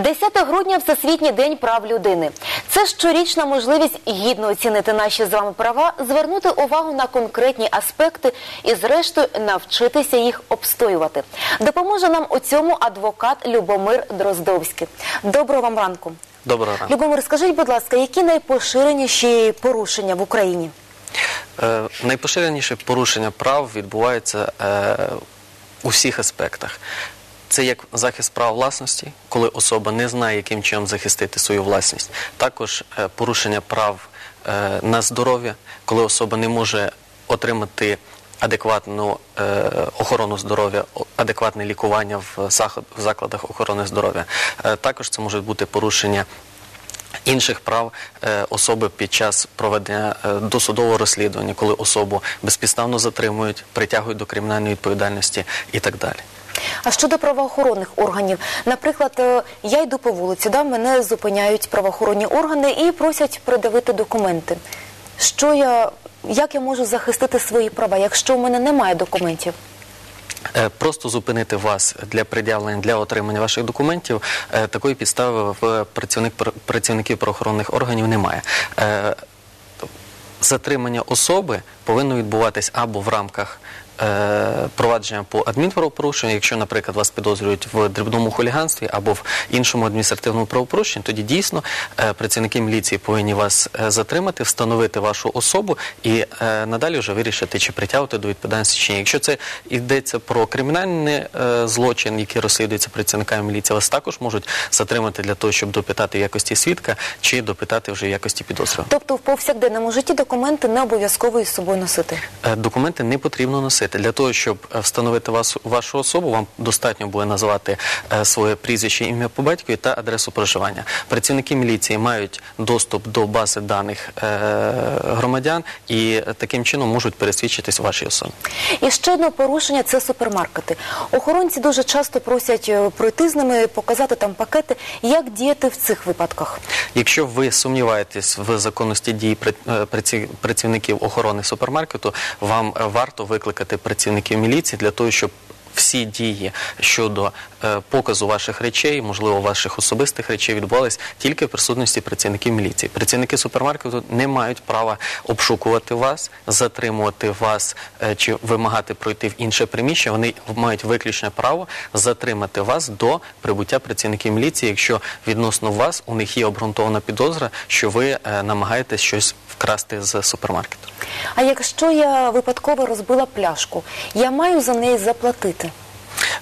10 грудня Всесвітній день прав людини. Це щорічна можливість гідно оцінити наші з вами права, звернути увагу на конкретні аспекти і, зрештою, навчитися їх обстоювати. Допоможе нам у цьому адвокат Любомир Дроздовський. Доброго вам ранку. Доброго ранку. Любомир, скажіть, будь ласка, які найпоширеніші порушення в Україні? Е, найпоширеніше порушення прав відбувається е, у всіх аспектах. Це як захист прав власності, коли особа не знає, яким чином захистити свою власність. Також е, порушення прав е, на здоров'я, коли особа не може отримати адекватну е, охорону здоров'я, адекватне лікування в закладах охорони здоров'я. Також це можуть бути порушення інших прав особи під час проведення досудового розслідування, коли особу безпідставно затримують, притягують до кримінальної відповідальності і так далі. А щодо правоохоронних органів, наприклад, е, я йду по вулиці, да, мене зупиняють правоохоронні органи і просять придавити документи. Що я, як я можу захистити свої права, якщо у мене немає документів? Е, Просто зупинити вас для пред'явлення для отримання ваших документів е, такої підстави в працівник працівників правоохоронних органів немає. Затримання особи повинно відбуватись або в рамках провадження по адмінправопорушенню, якщо, наприклад, вас підозрюють в дрібному хуліганстві або в іншому адміністративному правопорушенні, тоді дійсно е, працівники міліції повинні вас е, затримати, встановити вашу особу і е, надалі вже вирішити, чи притягувати до відповідальності чи ні. Якщо це йдеться про кримінальний е, злочин, який розслідується працівниками міліції, вас також можуть затримати для того, щоб допитати в якості свідка чи допитати вже в якості підозрюваного. Тобто в повсякденному житті документи не обов'язково із собою носити. Е, Документи не потрібно носити. Для того, щоб е, встановити вас, вашу особу, вам достатньо буде назвати е, своє прізвище, ім'я по батькові та адресу проживання. Працівники міліції мають доступ до бази даних е, громадян і таким чином можуть пересвідчитись у вашій особі. І ще одне порушення це супермаркети. Охоронці дуже часто просять пройти з ними, показати там пакети. Як діяти в цих випадках? Якщо ви сумніваєтесь в законності дій праці- працівників охорони супермаркету, вам варто викликати працівників міліції для того, щоб всі дії щодо е, показу ваших речей, можливо, ваших особистих речей, відбувались тільки в присутності працівників міліції. Працівники супермаркету не мають права обшукувати вас, затримувати вас е, чи вимагати пройти в інше приміщення. Вони мають виключне право затримати вас до прибуття працівників міліції, якщо відносно вас у них є обґрунтована підозра, що ви е, намагаєтесь щось вкрасти з супермаркету. А якщо я випадково розбила пляшку, я маю за неї заплатити.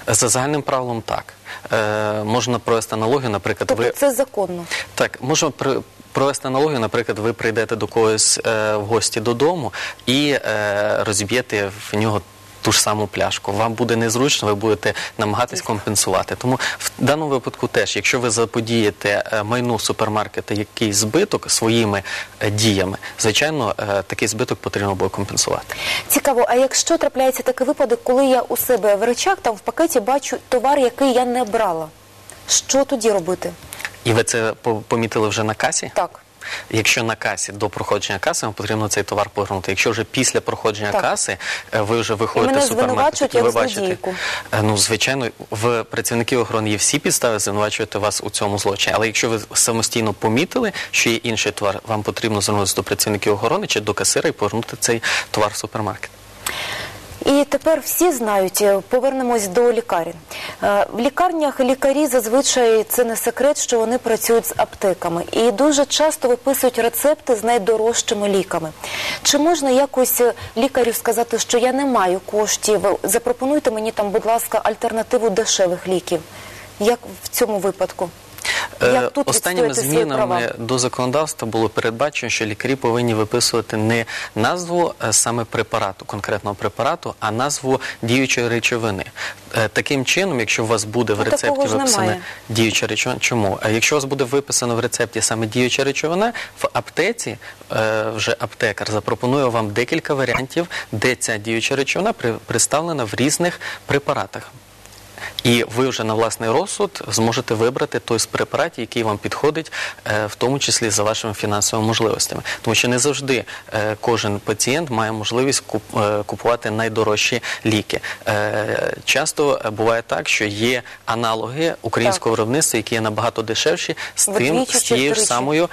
За загальним правилом так. Е, можна провести аналогію, наприклад, Тобто ви це законно. так можна при- провести аналогію, наприклад, ви прийдете до когось е, в гості додому і е, розіб'єте в нього. Ту ж саму пляшку, вам буде незручно, ви будете намагатись компенсувати. Тому в даному випадку теж, якщо ви заподієте е, майну супермаркета якийсь збиток своїми е, діями, звичайно, е, такий збиток потрібно буде компенсувати. Цікаво, а якщо трапляється такий випадок, коли я у себе в речах там в пакеті бачу товар, який я не брала, що тоді робити? І ви це по- помітили вже на касі? Так. Якщо на касі до проходження каси, вам потрібно цей товар повернути. Якщо вже після проходження Так. каси е, ви вже виходите мене супермаркету, звинувачують ви бачите. Е, ну звичайно, в працівників охорони є всі підстави звинувачувати вас у цьому злочині. Але якщо ви самостійно помітили, що є інший товар, вам потрібно звернутися до працівників охорони чи до касира і повернути цей товар в супермаркет. І тепер всі знають, е, повернемось до лікарень. Е, В лікарнях лікарі зазвичай це не секрет, що вони працюють з аптеками і дуже часто виписують рецепти з найдорожчими ліками. Чи можна якось е, лікарю сказати, що я не маю коштів? Запропонуйте мені там, будь ласка, альтернативу дешевих ліків. Як в цьому випадку? Е, Як тут Останніми змінами до законодавства було передбачено, що лікарі повинні виписувати не назву е, саме препарату, конкретного препарату, а назву діючої речовини. Е, Таким чином, якщо у вас буде в Ну, рецепті виписана діюча речовина, чому? Якщо у вас буде виписано в рецепті саме діюча речовина, в аптеці вже аптекар запропонує вам декілька варіантів, де ця діюча речовина представлена в різних препаратах. І ви вже на власний розсуд зможете вибрати той з препаратів, який вам підходить, е, в тому числі за вашими фінансовими можливостями. Тому що не завжди е, кожен пацієнт має можливість е, купувати найдорожчі ліки. Часто буває так, що є аналоги українського виробництва, які є набагато дешевші з тим з тією ж самою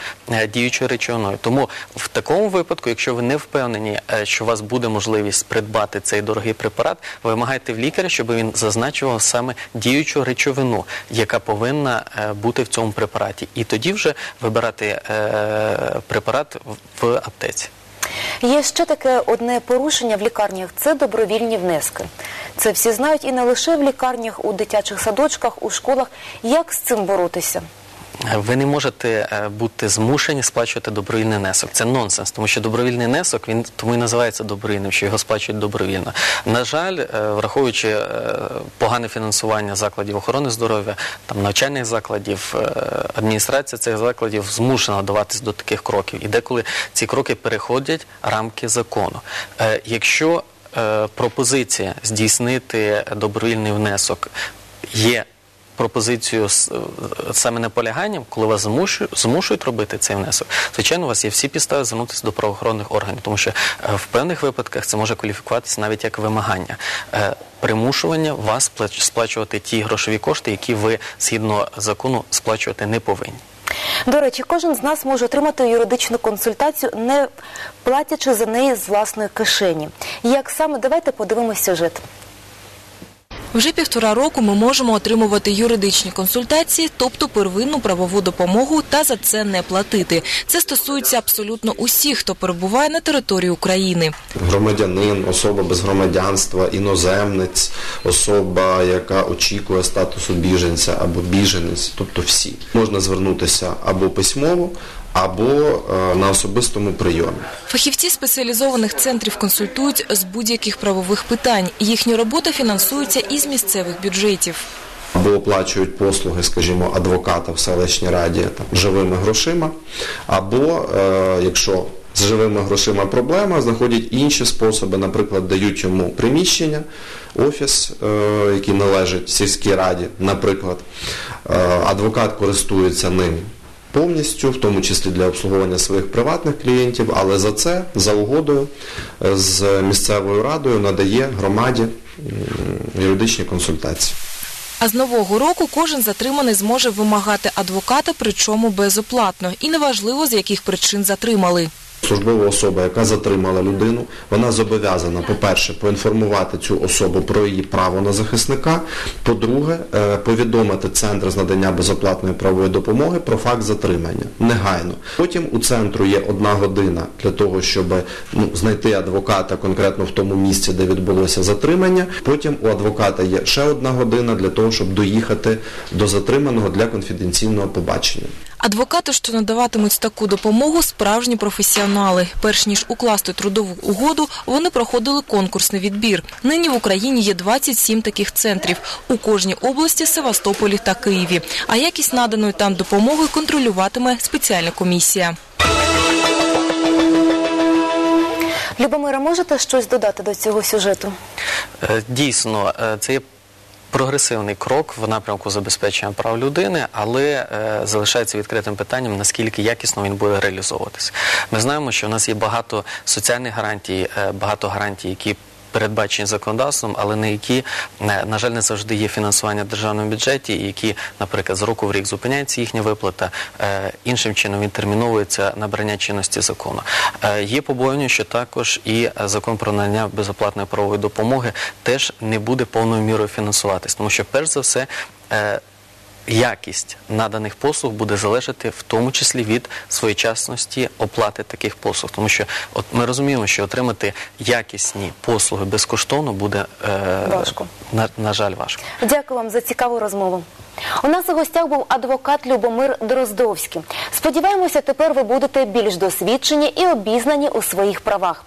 діючою речовиною. Тому в такому випадку, якщо ви не впевнені, що у вас буде можливість придбати цей дорогий препарат, вимагайте в лікаря, щоб він зазначував саме діючу речовину, яка повинна е, бути в цьому препараті, і тоді вже вибирати е, препарат в- аптеці. Є ще таке одне порушення в лікарнях це добровільні внески. Це всі знають і не лише в лікарнях, у дитячих садочках, у школах. Як з цим боротися? Ви не можете е, бути змушені сплачувати добровільний внесок. Це нонсенс, тому що добровільний внесок він тому і називається добровільним, що його сплачують добровільно. На жаль, е, враховуючи е, погане фінансування закладів охорони здоров'я, там навчальних закладів, адміністрація цих закладів змушена вдаватись до таких кроків. І деколи ці кроки переходять рамки закону. Якщо пропозиція здійснити добровільний внесок є пропозицію з е, саме наполяганням, коли вас змушують, змушують робити цей внесок, звичайно, у вас є всі підстави звернутися до правоохоронних органів, тому що е, в певних випадках це може кваліфікуватися навіть як вимагання. Е, Примушування вас сплачувати ті грошові кошти, які ви згідно закону сплачувати не повинні. До речі, кожен з нас може отримати юридичну консультацію, не платячи за неї з власної кишені. Як саме давайте подивимось сюжет. Вже півтора року ми можемо отримувати юридичні консультації, тобто первинну правову допомогу та за це не платити. Це стосується абсолютно усіх, хто перебуває на території України. громадянин, особа без громадянства, іноземець, особа, яка очікує статусу біженця або біженець, тобто всі. Можна звернутися або письмово, або е, на особистому прийомі. Фахівці спеціалізованих центрів консультують з будь-яких правових питань. Їхня робота фінансується із місцевих бюджетів. Або оплачують послуги, скажімо, адвоката в селищній раді там, живими грошима, або е, якщо з живими грошима проблема, знаходять інші способи, наприклад, дають йому приміщення, офіс, е, який належить сільській раді, наприклад, Е, адвокат користується ним повністю, в тому числі для обслуговування своїх приватних клієнтів, але за це, за угодою е, з місцевою радою надає громаді юридичні консультації. А з нового року кожен затриманий зможе вимагати адвоката, причому безоплатно. І неважливо, з яких причин затримали. Службова особа, яка затримала людину, вона зобов'язана, по-перше, поінформувати цю особу про її право на захисника. По-друге, е, повідомити центр з надання безоплатної правової допомоги про факт затримання негайно. Потім у центру є одна година для того, щоб ну, знайти адвоката конкретно в тому місці, де відбулося затримання. Потім у адвоката є ще одна година для того, щоб доїхати до затриманого для конфіденційного побачення. Адвокати, що надаватимуть таку допомогу, справжні професіонали. Перш ніж укласти трудову угоду, вони проходили конкурсний відбір. Нині в Україні є 27 таких центрів у кожній області, Севастополі та Києві. А якість наданої там допомоги контролюватиме спеціальна комісія. Любомира, можете щось додати до цього сюжету? Е, Дійсно, е, це є прогресивний крок в напрямку забезпечення прав людини, але е, залишається відкритим питанням, наскільки якісно він буде реалізовуватися. Ми знаємо, що в нас є багато соціальних гарантій, е, багато гарантій, які передбачені законодавством, але на які, е, на жаль, не завжди є фінансування в державному бюджеті, і які, наприклад, з року в рік зупиняється їхня виплата, е, іншим чином відтерміновується набрання чинності закону. Е, Є побоювання, що також і е, закон про надання безоплатної правової допомоги теж не буде повною мірою фінансуватись, тому що перш за все. Якість наданих послуг буде залежати в тому числі від своєчасності оплати таких послуг, тому що от ми розуміємо, що отримати якісні послуги безкоштовно буде е, Важко. На, на жаль важко. Дякую вам за цікаву розмову. У нас у гостях був адвокат Любомир Дроздовський. Сподіваємося, тепер ви будете більш досвідчені і обізнані у своїх правах.